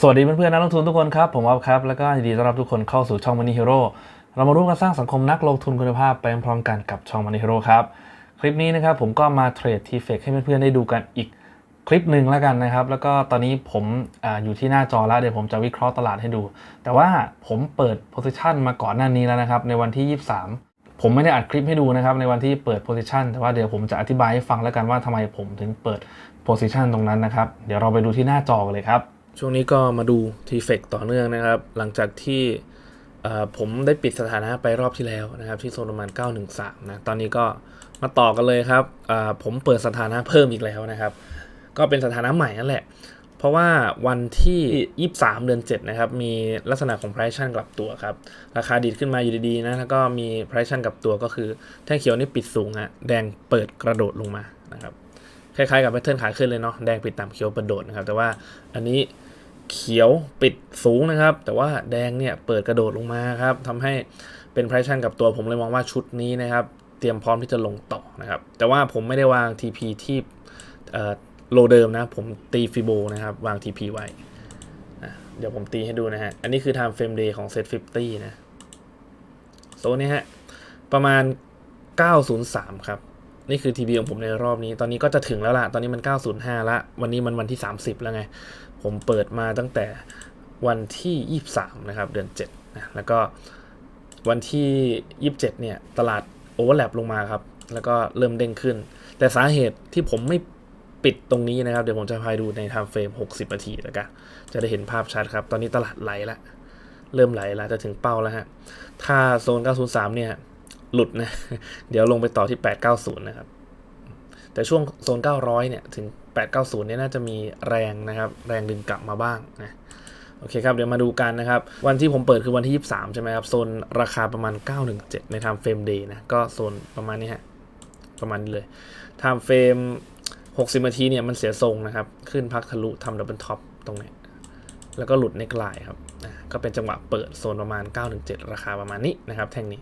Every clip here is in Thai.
สวัสดีเพื่อนๆนักลงทุนทุกคนครับ ผมอ๊อฟครับ แล้วก็ยินดีต้อนรับทุกคนเข้าสู่ช่อง Money Hero เรามาร่วมกันสร้างสังคมนักลงทุนคุณภาพไปพร้อมกันกับช่อง Money Hero ครับ คลิปนี้นะครับผมก็มาเทรดทีเฟกให้เพื่อนๆได้ดูกันอีกคลิปหนึ่งแล้วกันนะครับ แล้วก็ตอนนี้ผมออยู่ที่หน้าจอแล้วเดี๋ยวผมจะวิเคราะห์ตลาดให้ดู แต่ว่าผมเปิด position มาก่อนหน้านี้แล้วนะครับในวันที่ 23 ผมไม่ได้อัดคลิปให้ดูนะครับในวันที่เปิด position แต่ว่าเดี๋ยวผมจะอธิบายให้ฟังแล้วกันว่าทำไมผมถึงเปิด position ตรงนั้นนะครับเดี๋ยวเราไปดูที่หน้าจอเลยครับ ช่วงนี้ก็มาดูทีเฟกต่อเนื่องนะครับ หลังจากที่ผมได้ปิดสถานะไปรอบที่แล้วนะครับ ที่โซนประมาณ 913 นะ ตอนนี้ก็มาต่อกันเลยครับ ผมเปิดสถานะเพิ่มอีกแล้วนะครับ ก็เป็นสถานะใหม่นั่นแหละ เพราะว่าวันที่ 23 เดือน 7 นะครับ มีลักษณะของ price action กลับตัวครับ ราคาดีดขึ้นมาอยู่ดีๆนะ แล้วก็มี price action กลับตัวก็คือ แท่งเขียวนี่ปิดสูงอะแดงเปิดกระโดดลงมานะครับ คล้ายๆกับแพทเทิร์นขาขึ้นเลยเนาะ แดงปิดต่ำเขียวกระโดดนะครับ แต่ว่าอันนี้ เขียวปิดสูงนะครับ แต่ว่าแดงเนี่ยเปิดกระโดดลงมาครับทำให้เป็น price action กับตัวผมเลยมองว่าชุดนี้นะครับ เตรียมพร้อมที่จะลงต่อนะครับ แต่ว่าผมไม่ได้วาง TP ที่โลเดิมนะ ผมตีฟิโบนะครับ วาง TP ไว้ เดี๋ยวผมตีให้ดูนะฮะ อันนี้คือ time frame day ของ set 50 นะ โซนนี้ฮะ ประมาณ 903 ครับ นี่คือ TP ของผมในรอบนี้ ตอนนี้ก็จะถึงแล้วล่ะตอนนี้มัน 905 ละ วันนี้มันวันที่ 30 แล้วไง ผมเปิดมาตั้งแต่วันที่ 23 นะครับ เดือน7นะแล้วก็วันที่ 27 เนี่ย ตลาดโอเวอร์แลปลงมาครับ แล้วก็เริ่มเด้งขึ้น แต่สาเหตุที่ผมไม่ปิดตรงนี้นะครับ เดี๋ยวผมจะพาดูใน time frame 60 นาทีแล้วกัน จะได้เห็นภาพชัดครับ ตอนนี้ตลาดไหลและเริ่มไหลแล้วจะถึงเป้าแล้วฮะ ถ้าโซน 903 เนี่ย หลุดนะ เดี๋ยวลงไปต่อที่ 890 นะครับ แต่ช่วงโซน 900 เนี่ย ถึง 890 เนี่ย น่าจะมีแรงนะครับ แรงดึงกลับมาบ้างนะ โอเคครับ เดี๋ยวมาดูกันนะครับ วันที่ผมเปิดคือวันที่ 23 ใช่ไหมครับ โซนราคาประมาณ 917 ใน time frame day นะ ก็โซนประมาณนี้ฮะ ประมาณนี้เลย time frame 60 นาทีเนี่ย มันเสียทรงนะครับ ขึ้นพักทะลุทำดับเบิลท็อปตรงนี้ แล้วก็หลุดเน็กลน์ครับอะก็เป็นจังหวะเปิดโซนประมาณ917ราคาประมาณนี้นะครับ แท่งนี้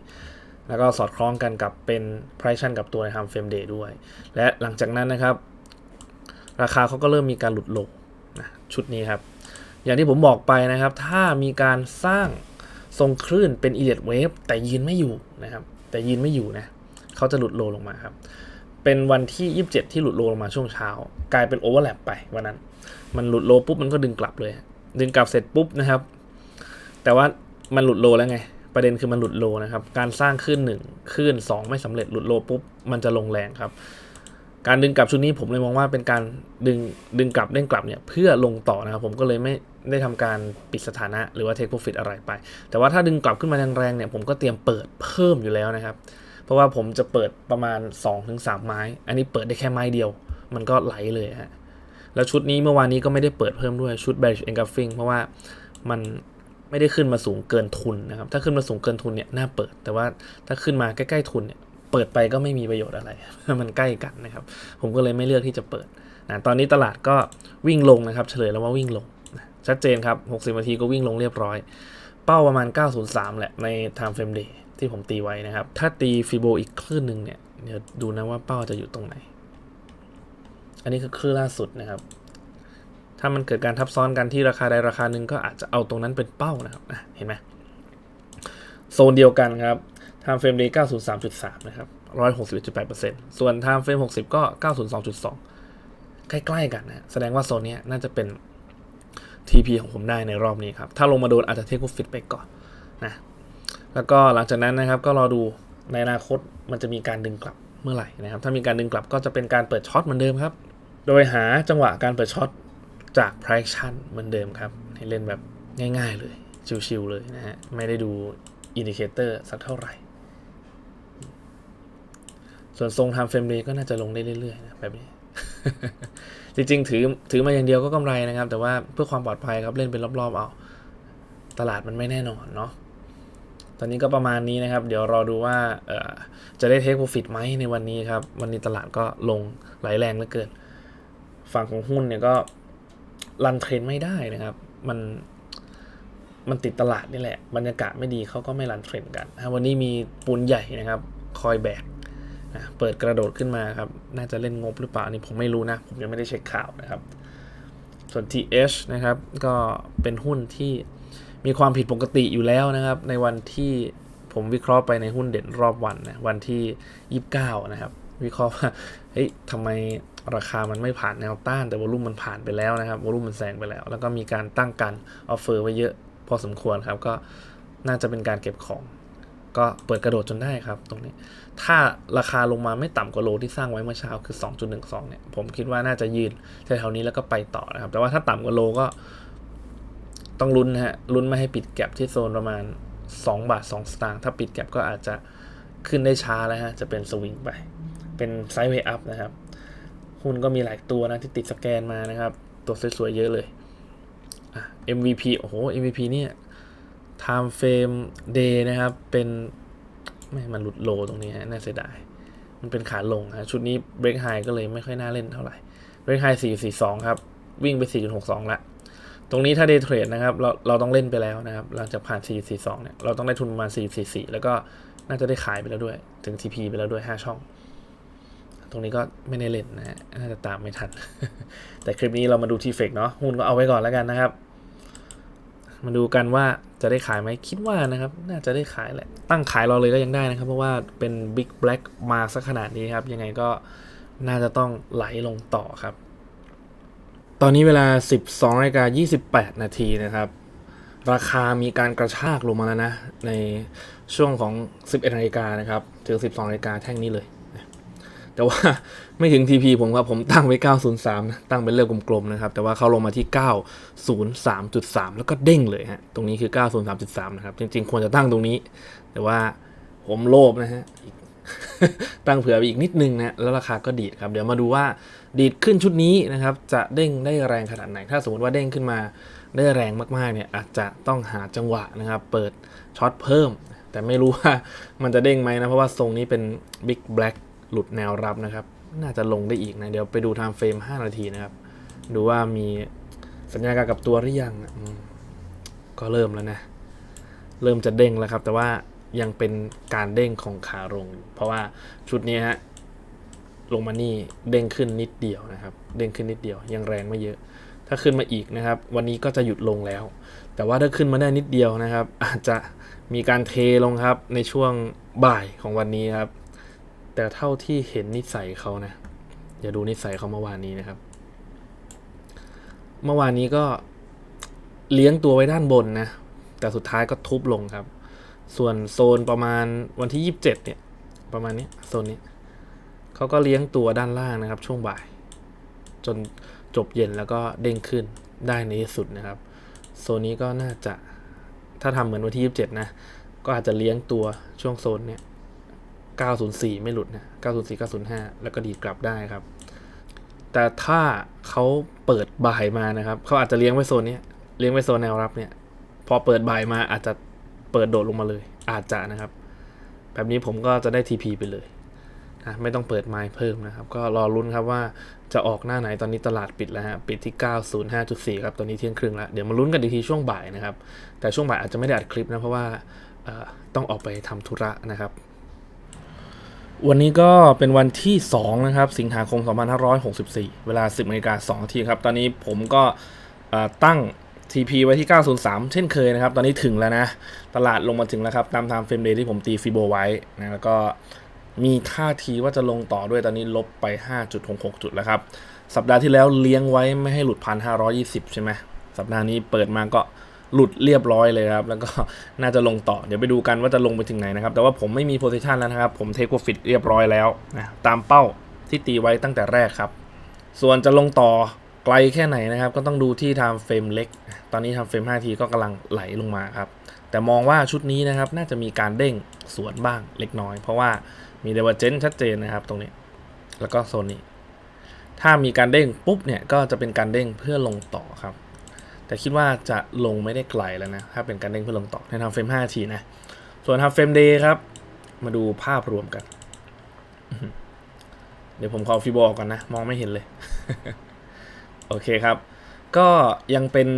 แล้วก็สอดคล้องกันกับเป็น price action กับตัวใน time frame day ด้วย และหลังจากนั้นนะครับ ราคาเขาก็เริ่มมีการหลุดโลนะชุดนี้ครับ อย่างที่ผมบอกไปนะครับ ถ้ามีการสร้างทรงคลื่นเป็น idiot wave แต่ยืนไม่อยู่นะครับ แต่ยืนไม่อยู่นะเขาจะหลุดโลลงมาครับ เป็นวันที่ 27 ที่หลุดโลลงมาช่วงเช้า กลายเป็น overlap ไปวันนั้น มันหลุดโลปุ๊บมันก็ดึงกลับเลย ดึงกลับเสร็จปุ๊บนะครับ แต่ว่ามันหลุดโลแล้วไง ประเด็นคือมันหลุดโลนะครับ การสร้างขึ้นหนึ่งขึ้นสองไม่สำเร็จหลุดโลปุ๊บมันจะลงแรงครับ การดึงกลับชุดนี้ผมเลยมองว่าเป็นการดึงดึงกลับเด้งกลับเนี่ยเพื่อลงต่อนะครับ ผมก็เลยไม่ได้ทำการปิดสถานะหรือว่า take profit อะไรไป แต่ว่าถ้าดึงกลับขึ้นมาแรงๆเนี่ยผมก็เตรียมเปิดเพิ่มอยู่แล้วนะครับ เพราะว่าผมจะเปิดประมาณ 2-3 ไม้ อันนี้เปิดได้แค่ไม้เดียว มันก็ไหลเลยฮะแล้วชุดนี้เมื่อวานนี้ก็ไม่ได้เปิดเพิ่มด้วยชุด bearish engulfing เพราะว่ามัน ไม่ได้ขึ้นมาสูงเกินทุนนะครับ ถ้าขึ้นมาสูงเกินทุนเนี่ยน่าเปิด แต่ว่าถ้าขึ้นมาใกล้ๆทุนเนี่ยเปิดไปก็ไม่มีประโยชน์อะไร มันใกล้กันนะครับ ผมก็เลยไม่เลือกที่จะเปิดนะตอนนี้ตลาดก็วิ่งลงนะครับ เฉลยแล้วว่าวิ่งลงชัดเจนครับ 60นาทีก็วิ่งลงเรียบร้อย เป้าประมาณ 903 แหละใน time frame day ที่ผมตีไว้นะครับ ถ้าตีฟิโบอีกคลื่นหนึ่งเนี่ย เดี๋ยวดูนะว่าเป้าจะอยู่ตรงไหน อันนี้คือคลื่นล่าสุดนะครับ ถ้ามันเกิดการทับซ้อนกันที่ราคาใดราคาหนึ่งก็อาจจะเอาตรงนั้นเป็นเป้านะครับเห็นไหมโซนเดียวกันครับ time frame day 903.3นะครับ161.8%ส่วน time frame 60ก็902.2ใกล้ๆกันนะแสดงว่าโซนนี้น่าจะเป็น TP ของผมได้ในรอบนี้ครับ ถ้าลงมาโดนอาจจะเทค profit ไปก่อนนะแล้วก็หลังจากนั้นนะครับก็รอดูในอนาคตมันจะมีการดึงกลับเมื่อไหร่นะครับ ถ้ามีการดึงกลับก็จะเป็นการเปิดช็อตเหมือนเดิมครับ โดยหาจังหวะการเปิดช็อต จาก price action เหมือนเดิมครับ ให้เล่นแบบง่ายๆเลย ชิวๆเลยนะฮะ ไม่ได้ดูอินดิเคเตอร์สักเท่าไหร่ ส่วนทรง time frame day ก็น่าจะลงได้เรื่อยๆนะแบบนี้ จริงๆ ถือถือมาอย่างเดียวก็กำไรนะครับ แต่ว่าเพื่อความปลอดภัยครับเล่นเป็นรอบๆเอาตลาดมันไม่แน่นอนเนาะตอนนี้ก็ประมาณนี้นะครับ เดี๋ยวรอดูว่าเออจะได้เทคโปรฟิตไหมในวันนี้ครับ วันนี้ตลาดก็ลงไหลแรงเหลือเกิน ฝั่งของหุ้นเนี่ยก็ รันเทรนไม่ได้นะครับ มันมันติดตลาดนี่แหละ บรรยากาศไม่ดีเขาก็ไม่รันเทรนกันอะวันนี้มีปูนใหญ่นะครับ คอยแบกนะเปิดกระโดดขึ้นมาครับ น่าจะเล่นงบหรือเปล่าอันนี่ผมไม่รู้นะ ผมยังไม่ได้เช็คข่าวนะครับ ส่วน TH นะครับ ก็เป็นหุ้นที่มีความผิดปกติอยู่แล้วนะครับ ในวันที่ผมวิเคราะห์ไปในหุ้นเด่นรอบวันนะวันที่ 29 นะครับ วิเคราะห์ว่าเฮ้ยทำไม ราคามันไม่ผ่านแนวต้าน แต่วอลุ่มมันผ่านไปแล้วนะครับวอลุ่มมันแซงไปแล้ว แล้วก็มีการตั้งการออฟเฟอร์ไว้เยอะพอสมควรครับ ก็น่าจะเป็นการเก็บของ ก็เปิดกระโดดจนได้ครับ ตรงนี้ ถ้าราคาลงมาไม่ต่ำกว่าโลที่สร้างไว้เมื่อเช้าคือ 2.12 เนี่ย ผมคิดว่าน่าจะยืนแถวๆนี้แล้วก็ไปต่อนะครับ แต่ว่าถ้าต่ำกว่าโลก็ต้องลุ้นนะฮะลุ้นไม่ให้ปิดแก็บที่โซนประมาณ 2 บาท 2 สตางค์ถ้าปิดแก็บก็อาจจะขึ้นได้ช้าแล้วฮะจะเป็นสวิงไป เป็นไซด์เวย์อัพนะครับ หุ้นก็มีหลายตัวนะที่ติดสแกนมานะครับ ตัวสวยๆเยอะเลยอะ MVP โอ้โห MVP เนี่ย time frame day นะครับ เป็นไม่มันหลุดโลตรงนี้ฮะน่าเสียดาย มันเป็นขาลงฮะชุดนี้ break high ก็เลยไม่ค่อยน่าเล่นเท่าไหร่ break high 442 ครับ วิ่งไป 4.62 ละ ตรงนี้ถ้า day trade นะครับ เราเราต้องเล่นไปแล้วนะครับ หลังจากผ่าน 442 เนี่ย เราต้องได้ทุนประมาณ 444 แล้วก็น่าจะได้ขายไปแล้วด้วย ถึง TP ไปแล้วด้วย 5 ช่อง ตรงนี้ก็ไม่ได้เล่นนะฮะน่าจะตามไม่ทัน แต่คลิปนี้เรามาดูทีเฟกเนาะหุ้นก็เอาไว้ก่อนแล้วกันนะครับ มาดูกันว่าจะได้ขายไหมคิดว่านะครับ น่าจะได้ขายแหละ ตั้งขายรอเลยก็ยังได้นะครับ เพราะว่าเป็น Big Black มาสักขนาดนี้ครับ ยังไงก็น่าจะต้องไหลลงต่อครับ ตอนนี้เวลา 12นาฬิกา28 นาทีนะครับราคามีการกระชากลงมาแล้วนะ ในช่วงของ 11นาฬิกานะครับ ถึง 12นาฬิกาแท่งนี้เลย แต่ว่าไม่ถึง TP ผมครับ ผมตั้งไว้ 903 นะ ตั้งเป็นเลขกลมๆนะครับ แต่ว่าเขาลงมาที่ 903.3 แล้วก็เด้งเลยฮะ ตรงนี้คือ 903.3 นะครับ จริงๆ ควรจะตั้งตรงนี้ แต่ว่าผมโลภนะฮะ ตั้งเผื่อไปอีกนิดนึงนะ แล้วราคาก็ดีดครับ เดี๋ยวมาดูว่าดีดขึ้นชุดนี้นะครับ จะเด้งได้แรงขนาดไหน ถ้าสมมติว่าเด้งขึ้นมาได้แรงมากๆ เนี่ย อาจจะต้องหาจังหวะนะครับ เปิดช็อตเพิ่ม แต่ไม่รู้ว่ามันจะเด้งไหมนะ เพราะว่าทรงนี้เป็น Big Black หลุดแนวรับนะครับ น่าจะลงได้อีกนะ เดี๋ยวไปดูไทม์เฟรม 5 นาทีนะครับ ดูว่ามีสัญญาการกับตัวหรือยัง ก็เริ่มแล้วนะ เริ่มจะเด้งแล้วครับ แต่ว่ายังเป็นการเด้งของขาลง เพราะว่าชุดนี้ฮะลงมานี่เด้งขึ้นนิดเดียวนะครับ เด้งขึ้นนิดเดียว ยังแรงไม่เยอะ ถ้าขึ้นมาอีกนะครับ วันนี้ก็จะหยุดลงแล้ว แต่ว่าถ้าขึ้นมาได้นิดเดียวนะครับ อาจจะมีการเทลงครับในช่วงบ่ายของวันนี้ครับ แต่เท่าที่เห็นนิสัยเขานะอย่าดูนิสัยเขาเมื่อวานนี้นะครับ เมื่อวานนี้ก็เลี้ยงตัวไว้ด้านบนนะ แต่สุดท้ายก็ทุบลงครับ ส่วนโซนประมาณวันที่ 27 เนี่ย ประมาณนี้โซนนี้เขาก็เลี้ยงตัวด้านล่างนะครับ ช่วงบ่าย จนจบเย็นแล้วก็เด้งขึ้นได้ในที่สุดนะครับ โซนนี้ก็น่าจะถ้าทำเหมือนวันที่ 27 นะ ก็อาจจะเลี้ยงตัวช่วงโซนเนี่ย 904 ไม่หลุดนะ 904 905 แล้วก็ดีดกลับได้ครับ แต่ถ้าเขาเปิดบ่ายมานะครับ เขาอาจจะเลี้ยงไว้โซนนี้เลี้ยงไว้โซนแนวรับเนี่ย พอเปิดบ่ายมาอาจจะเปิดโดดลงมาเลย อาจจะนะครับ แบบนี้ผมก็จะได้ TP ไปเลยนะไม่ต้องเปิดไม้เพิ่มนะครับ ก็รอลุ้นครับว่าจะออกหน้าไหนตอนนี้ตลาดปิดแล้วฮะ ปิดที่ 905.4 ครับตอนนี้เที่ยงครึ่งแล้ว เดี๋ยวมาลุ้นกันอีกทีช่วงบ่ายนะครับ แต่ช่วงบ่ายอาจจะไม่ได้อัดคลิปนะเพราะว่าต้องออกไปทำธุระนะครับ วันนี้ก็เป็นวันที่2นะครับสิงหาคม 2564 เวลา 10นาฬิกา2นาทีครับ ตอนนี้ผมก็ตั้ง TP ไว้ที่ 903 เช่นเคยนะครับ ตอนนี้ถึงแล้วนะ ตลาดลงมาถึงแล้วครับ ตามไทม์เฟรมเดย์ที่ผมตีฟิโบไว้นะแล้วก็มีท่าทีว่าจะลงต่อด้วยตอนนี้ลบไป 5.66 จุดแล้วครับ สัปดาห์ที่แล้วเลี้ยงไว้ไม่ให้หลุด 1,520 ใช่ไหมสัปดาห์นี้เปิดมาก็ หลุดเรียบร้อยเลยครับ แล้วก็น่าจะลงต่อ เดี๋ยวไปดูกันว่าจะลงไปถึงไหนนะครับ แต่ว่าผมไม่มีโพซิชันแล้วนะครับ ผมเทคโปรฟิตเรียบร้อยแล้วนะตามเป้าที่ตีไว้ตั้งแต่แรกครับ ส่วนจะลงต่อไกลแค่ไหนนะครับ ก็ต้องดูที่ไทม์เฟรมเล็ก ตอนนี้ทม์เฟรม5ทีก็กำลังไหลลงมาครับ แต่มองว่าชุดนี้นะครับ น่าจะมีการเด้งสวนบ้างเล็กน้อย เพราะว่ามีเดเวอร์เจนชัดเจนนะครับ ตรงนี้ แล้วก็โซนนี้ ถ้ามีการเด้งปุ๊บเนี่ย ก็จะเป็นการเด้งเพื่อลงต่อครับ แต่คิดว่าจะลงไม่ได้ไกลแล้วนะ ถ้าเป็นการเด้งเพื่อลงต่อในทำเฟรม5ทีนะ ส่วนทำเฟรมเดย์ครับ มาดูภาพรวมกัน เดี๋ยวผมขอฟิโบออกก่อนนะ มองไม่เห็นเลย โอเคครับ ก็ยังเป็น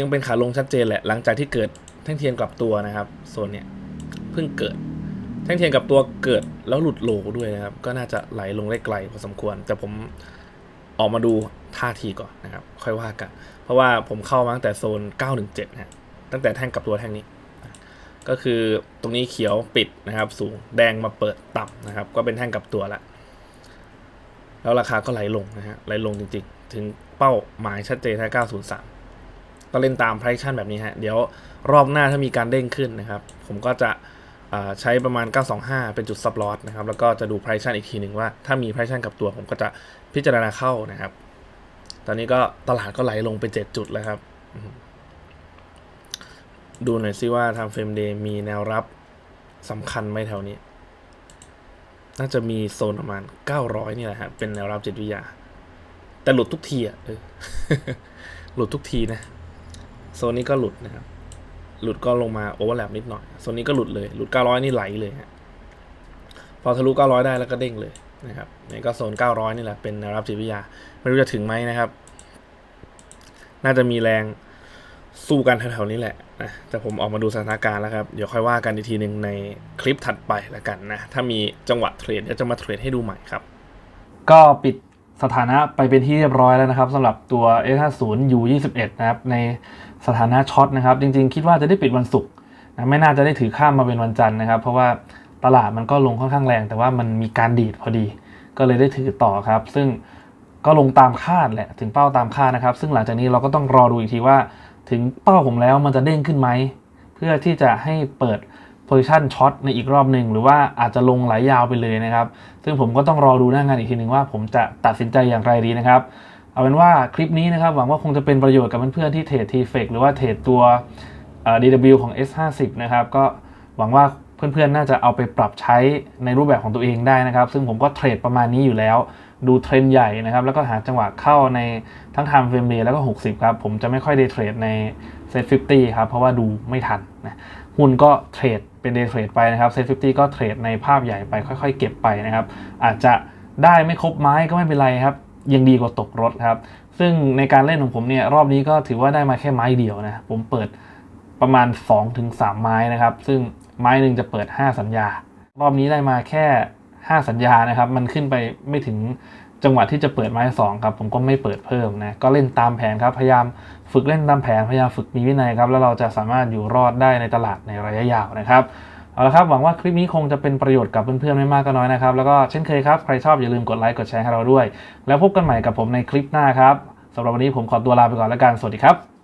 ยังเป็นขาลงชัดเจนแหละ หลังจากที่เกิดแท่งเทียนกลับตัวนะครับโซนเนี้ยเพิ่งเกิด แท่งเทียนกับตัวเกิดแล้วหลุดโลด้วยนะครับ ก็น่าจะไหลลงได้ไกลพอสมควร แต่ผมออกมาดู ท่าทีก่อนนะครับ ค่อยว่ากัน เพราะว่าผมเข้ามาตั้งแต่โซน 917นะฮะตั้งแต่แท่งกลับตัวแท่งนี้ ก็คือตรงนี้เขียวปิดนะครับ สูงแดงมาเปิดต่ำนะครับ ก็เป็นแท่งกลับตัวละ แล้วราคาก็ไหลลงนะฮะไหลลงจริงๆ ถึงเป้าหมายชัดเจนแค่903 ก็เล่นตาม price action แบบนี้ฮะเดี๋ยวรอบหน้าถ้ามีการเด้งขึ้นนะครับ ผมก็จะใช้ประมาณ 925 เป็นจุด stop loss นะครับ แล้วก็จะดู price action อีกทีหนึ่งว่า ถ้ามี price action กับตัวผมก็จะพิจารณาเข้านะครับ ตอนนี้ก็ตลาดก็ไหลลงไป 7 จุดแล้วครับ ดูหน่อยซิว่าทางเฟรมเดย์มีแนวรับสำคัญไหมแถวนี้ น่าจะมีโซนประมาณ 900 นี่แหละฮะเป็นแนวรับจิตวิทยา แต่หลุดทุกทีอะหลุดทุกทีนะ โซนนี้ก็หลุดนะครับ หลุดก็ลงมาโอเวอร์แลปนิดหน่อย โซนนี้ก็หลุดเลย หลุด 900 นี่ไหลเลยฮะพอทะลุ 900 ได้แล้วก็เด้งเลย นะครับนี่ก็โซน 900 นี่แหละ เป็นแนวรับจิตวิทยา ไม่รู้จะถึงไหมนะครับ น่าจะมีแรงสู้กันแถวๆนี้แหละนะแต่ผมออกมาดูสถานการณ์แล้วครับ เดี๋ยวค่อยว่ากันอีกทีหนึ่งในคลิปถัดไปแล้วกันนะ ถ้ามีจังหวะเทรดเดี๋ยวจะมาเทรดให้ดูใหม่ครับ ก็ปิดสถานะไปเป็นที่เรียบร้อยแล้วนะครับสำหรับตัว S50 U21 นะครับ ในสถานะช็อตนะครับ จริงๆ คิดว่าจะได้ปิดวันศุกร์นะไม่น่าจะได้ถือข้ามมาเป็นวันจันทร์นะครับ เพราะว่า ตลาดมันก็ลงค่อนข้างแรง แต่ว่ามันมีการดีดพอดี ก็เลยได้ถือต่อครับ ซึ่งก็ลงตามคาดแหละถึงเป้าตามคาดนะครับ ซึ่งหลังจากนี้เราก็ต้องรอดูอีกทีว่า ถึงเป้าผมแล้วมันจะเด้งขึ้นไหมเพื่อที่จะให้เปิด position ช็อตในอีกรอบหนึ่งหรือว่าอาจจะลงไหลยาวไปเลยนะครับ ซึ่งผมก็ต้องรอดูหน้างานอีกทีหนึ่งว่าผมจะตัดสินใจอย่างไรดีนะครับ เอาเป็นว่าคลิปนี้นะครับ หวังว่าคงจะเป็นประโยชน์กับเพื่อนๆที่เทรด t f e c หรือว่าเทรดตัว DW ของ S50 นะครับ ก็หวังว่า เพื่อนๆ น่าจะเอาไปปรับใช้ในรูปแบบของตัวเองได้นะครับ ซึ่งผมก็เทรดประมาณนี้อยู่แล้ว ดูเทรนด์ใหญ่นะครับ แล้วก็หาจังหวะเข้าในทั้ง time frame day แล้วก็ 60 ครับ ผมจะไม่ค่อยได้เทรดใน Set 50 ครับ เพราะว่าดูไม่ทันนะหุ้นก็เทรดเป็น day trade ไปนะครับ Set 50 ก็เทรดในภาพใหญ่ไปค่อยๆ เก็บไปนะครับ อาจจะได้ไม่ครบไม้ก็ไม่เป็นไรครับ ยังดีกว่าตกรถครับ ซึ่งในการเล่นของผมเนี่ยรอบนี้ก็ถือว่าได้มาแค่ไม้เดียวนะ ผมเปิดประมาณ 2-3 ไม้นะครับ ซึ่ง ไม้หนึ่งจะเปิด 5 สัญญา รอบนี้ได้มาแค่ 5 สัญญานะครับ มันขึ้นไปไม่ถึงจังหวะที่จะเปิดไม้สองครับผมก็ไม่เปิดเพิ่มนะก็เล่นตามแผนครับพยายามฝึกเล่นตามแผนพยายามฝึกมีวินัยครับแล้วเราจะสามารถอยู่รอดได้ในตลาดในระยะยาวนะครับเอาละครับหวังว่าคลิปนี้คงจะเป็นประโยชน์กับเพื่อนๆไม่มากก็น้อยนะครับแล้วก็เช่นเคยครับใครชอบอย่าลืมกดไลค์กดแชร์ให้เราด้วย แล้วพบกันใหม่กับผมในคลิปหน้าครับสำหรับวันนี้ผมขอตัวลาไปก่อนแล้วกันสวัสดีครับ